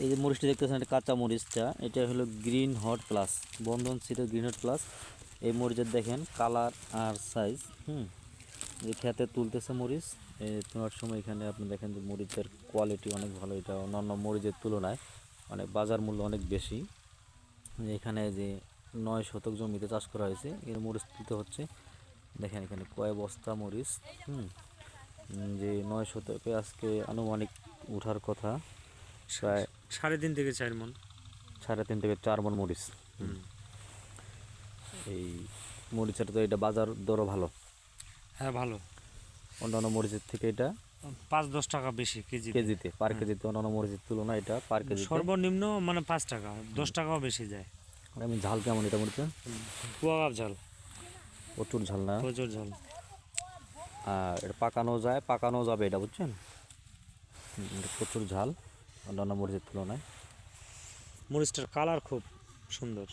এই যে মরিচটি দেখতেছেন, এটা কাঁচা মরিচটা। এটা হলো গ্রিন হট প্লাস বন্ধন সিটের গ্রিন হট প্লাস। এই মরিচের দেখেন কালার আর সাইজ, হুম। যে খেতে তুলতেছে মরিচ। তোলার সময় এখানে আপনি দেখেন যে মরিচের কোয়ালিটি অনেক ভালো। এটা অন্যান্য মরিচের তুলনায় অনেক বাজার মূল্য অনেক বেশি। এখানে যে নয় শতক জমিতে চাষ করা হয়েছে, এর মরিচ তুলতে হচ্ছে, দেখেন এখানে কয় বস্তা মরিচ, হুম। যে নয় শতকে আজকে আনুমানিক উঠার কথা। প্রায় সাড়ে তিন থেকে চার মন। সাড়ে তিন থেকে চার মন মরিচ। এই মরিচের তো এটা বাজার দরও ভালো। হ্যাঁ ভালো। অন্যান্য মরিচের থেকে এটা পাঁচ দশ টাকা বেশি কেজি কেজিতে পার কেজিতে অন্যান্য মরিচের তুলনায় এটা পার কেজিতে। সর্বনিম্ন মানে পাঁচ টাকা দশ টাকাও বেশি যায়। আমি ঝাল কেমন এটা মরিচে কুয়াগাব ঝাল। প্রচুর ঝাল না? প্রচুর ঝাল। আর এটা পাকানো যায় পাকানো যাবে এটা বুঝছেন? প্রচুর ঝাল। অন্যান্য মরিচের তুলনায়। মরিচটার কালার খুব সুন্দর।